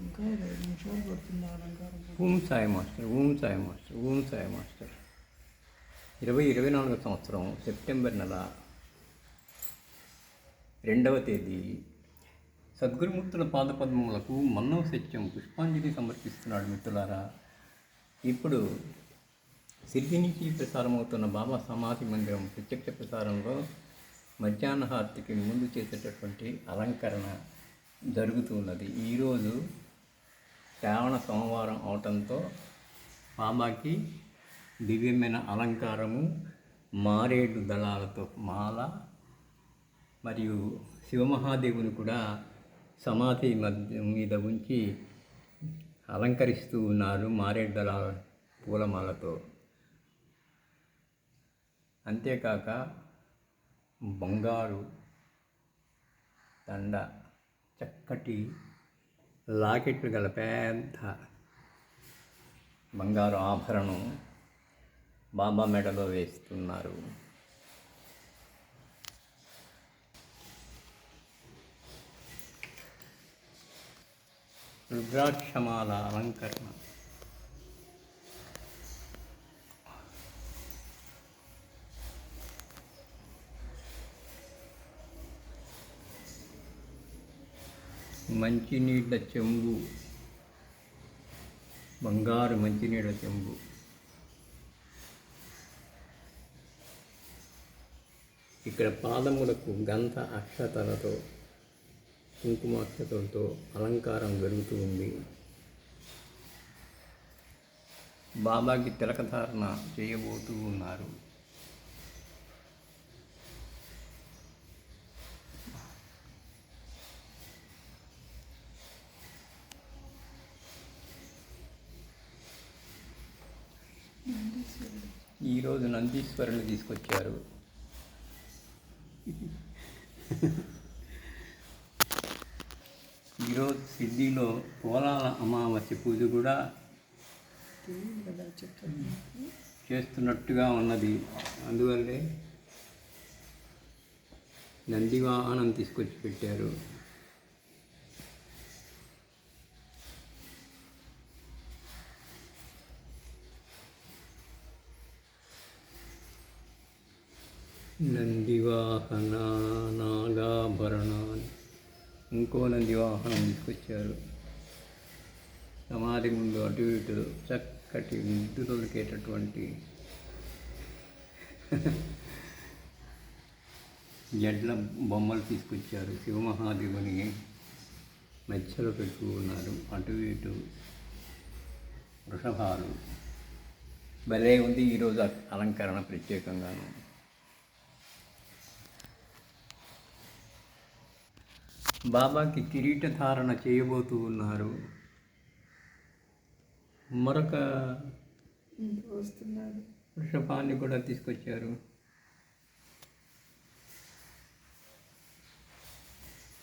ఇంకా ఇరవై నిమిషాలు పడుతుంది అలంకారం ఓం సాయి మాస్టర్ ఓం సాయి మాస్టర్ ఓం సాయి మాస్టర్ ఇరవై ఇరవై నాలుగో సంవత్సరం సెప్టెంబర్ నెల రెండవ తేదీ. సద్గురుమూర్తుల పాదపద్మములకు మన్నవ సత్యం పుష్పాంజలి సమర్పిస్తున్నాడు మిత్రులారా. ఇప్పుడు సిద్ధి నుంచి ప్రసారమవుతున్న బాబా సమాధి మందిరం ప్రత్యక్ష ప్రసారంలో మధ్యాహ్న హారతికి ముందు చేసేటటువంటి అలంకరణ జరుగుతున్నది. ఈరోజు శ్రావణ సోమవారం అవటంతో బాబాకి దివ్యమైన అలంకారము మారేడు దళాలతో మాల మరియు శివమహాదేవుని కూడా సమాధి మధ్య మీద ఉంచి అలంకరిస్తూ ఉన్నారు మారేడు దళాల పూలమాలతో. అంతేకాక బంగారు దండ చక్కటి లాకెట్లు గల పెద్ద బంగారు ఆభరణం బాబా మెడలో వేస్తున్నారు రుద్రాక్షమాల అలంకరణ మంచినీళ్ళ చెంబు. బంగారు మంచినీళ్ళ చెంబు. ఇక్కడ పాదములకు గంధ అక్షతలతో కుంకుమాక్షతలతో అలంకారం జరుగుతూ ఉంది. బాబాకి తిలకధారణ చేయబోతూ ఉన్నారు ఈరోజు నందీశ్వరుని తీసుకొచ్చారు. ఈరోజు సిద్ధిలో పోలాల అమావాస్య పూజ కూడా చేస్తున్నట్టుగా ఉన్నది. అందువల్లే నందివాహనం తీసుకొచ్చి పెట్టారు. నందివాహన నాగాభరణాన్ని ఇంకో నందివాహనం తీసుకొచ్చారు. సమాధి ముందు అటు ఇటు చక్కటి ముద్దు దొరికేటటువంటి జడ్ల బొమ్మలు తీసుకొచ్చారు. శివమహాదేవుని మధ్యలో పెట్టుకున్నారు అటు ఇటు వృషభాలు. భలే ఉంది ఈరోజు అలంకరణ ప్రత్యేకంగాను. బాబాకి కిరీట ధారణ చేయబోతూ ఉన్నారు. మరొక వృషభాన్ని కూడా తీసుకొచ్చారు.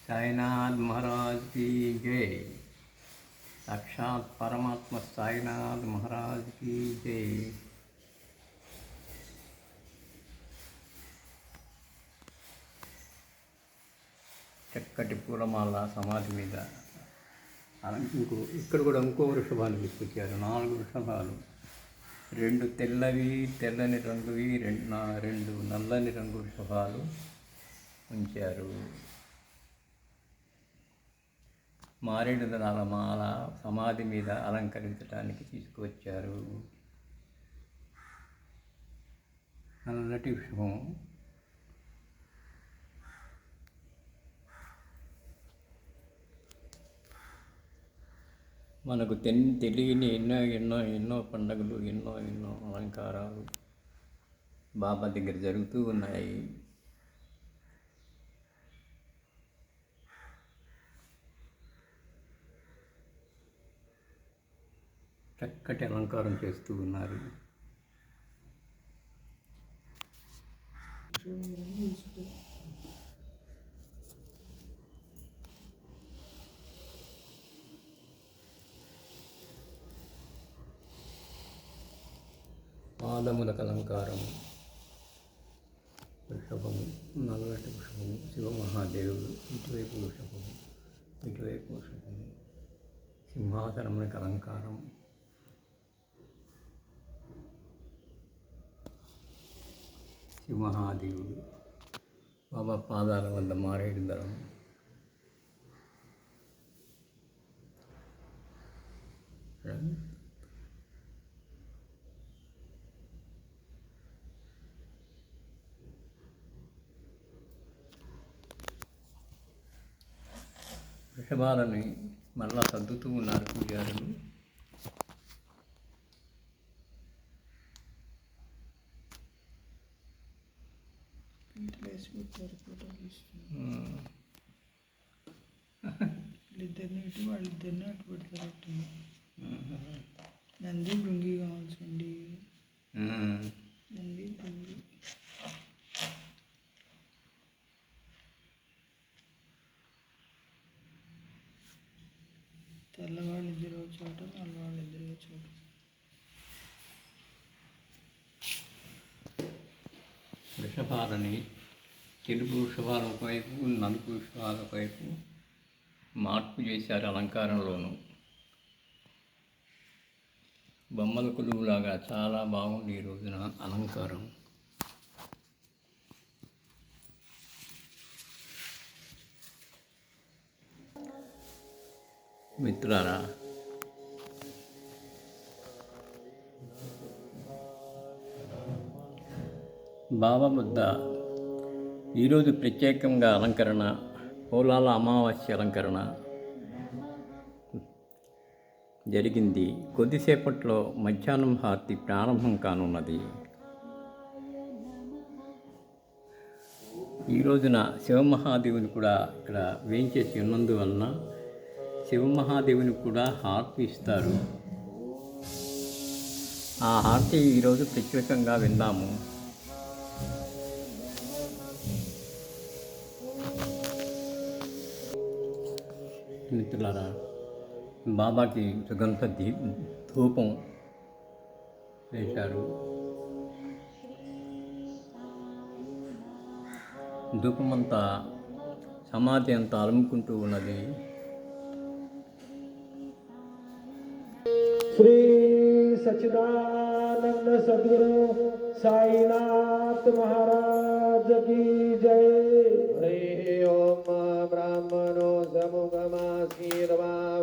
సాయినాథ్ మహారాజ్కి జై. సాక్షాత్ పరమాత్మ సాయినాథ్ మహారాజ్కి జై. చక్కటి పూలమాల సమాధి మీద ఇంకో ఇక్కడ కూడా ఇంకో వృషభాలు తీసుకొచ్చారు. నాలుగు వృషభాలు. రెండు తెల్లవి తెల్లని రంగువి రెండు నా రెండు నల్లని రంగు వృషభాలు ఉంచారు. మారేడు దళాల మాల సమాధి మీద అలంకరించడానికి తీసుకువచ్చారు. నల్లటి విషయం మనకు తెన్ తెలియని ఎన్నో ఎన్నో ఎన్నో పండుగలు ఎన్నో ఎన్నో అలంకారాలు బాబా దగ్గర జరుగుతూ ఉన్నాయి. చక్కటి అలంకారం చేస్తూ ఉన్నారు. పాదములకు అలంకారం వృషభము నల్లటి వృషభము శివమహాదేవుడు ఇటువైపు వృషభము ఇటువైపు వృషభము. సింహాసనమునికి అలంకారం సింహాదేవుడు బాబా పాదాల వద్ద మారేడు దళం వృషభాలని మళ్ళా సర్దుతూ ఉన్నారు పూజారులు. వీళ్ళిద్దరిని ఇటు వాళ్ళిద్దరిని అటు పెడతారట్టు నంది భృంగి కావాల్సింది. వృషభాలని తెలుపు వృషభాల వైపు నలుపు వృషభాల వైపు మార్పు చేశారు అలంకారంలోను. బొమ్మల కొలువులాగా చాలా బాగుంది ఈ రోజున అలంకారం. మిత్రారా బాబాబుద్ద ఈరోజు ప్రత్యేకంగా అలంకరణ పోలాల అమావాస్య అలంకరణ జరిగింది. కొద్దిసేపట్లో మధ్యాహ్నం హారతి ప్రారంభం కానున్నది. ఈ రోజున శివమహాదేవుని కూడా ఇక్కడ వేయించేసి ఉన్నందువలన శివమహాదేవుని కూడా హారతి ఇస్తారు. ఆ హారతి ఈరోజు ప్రత్యేకంగా విందాము. మిత్రులారా బాబాకి సుగంధ దీ ధూపం వేశారు ధూపమంతా సమాధి అంతా అలుముకుంటూ ఉన్నది श्री सच्चिदानंद सदगुरु साईनाथ महाराज की जय हरे ओम ब्राह्मणो Bhagirva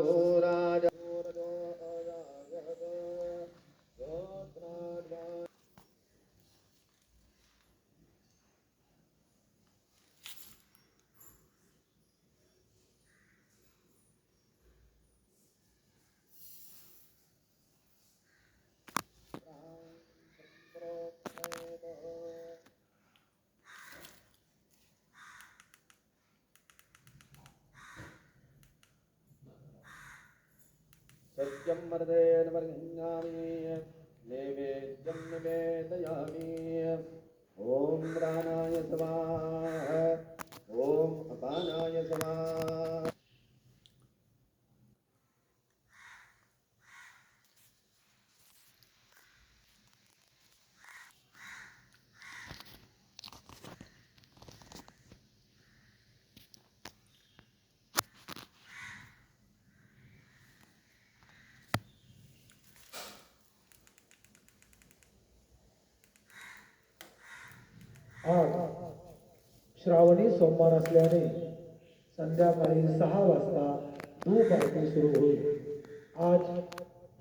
सत्यं वर्धेन वर्धयामि नैवेद्यं निवेदयामि ॐ प्राणाय स्वाहा ॐ अपानाय स्वाहा आज श्रावणी सोमवार असल्याने संध्याकाळी सहा वाजता धूप आरती सुरू होईल. आज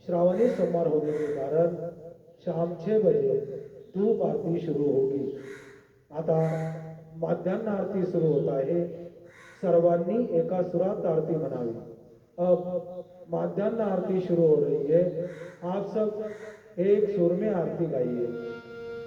श्रावणी सोमवार होने के कारण शाम छह बजे धूप आरती शुरू होगी आता माध्यान्ह आरती सुरू होत आहे. सर्वांनी एका सुरात आरती म्हणावी. अब माध्यान्ह आरती शुरू हो रही है. आप सब एक सुर में आरती गाइए.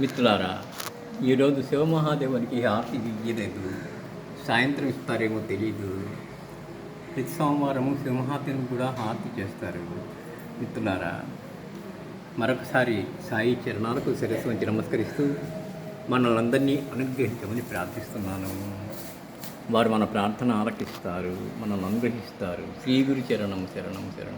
మిత్రులారా ఈరోజు శివమహాదేవునికి హారతి ఇయ్యలేదు. సాయంత్రం ఇస్తారేమో తెలియదు ప్రతి సోమవారం సింహాతిని కూడా హారతి చేస్తారు. మిత్రులారా మరొకసారి సాయి చరణాలకు శిరస్సు వంచి నమస్కరిస్తూ మనల్ని అనుగ్రహించమని ప్రార్థిస్తున్నాను. వారు మన ప్రార్థన ఆలకిస్తారు మనల్ని అనుగ్రహిస్తారు. శ్రీ గురు చరణం శరణం శరణం.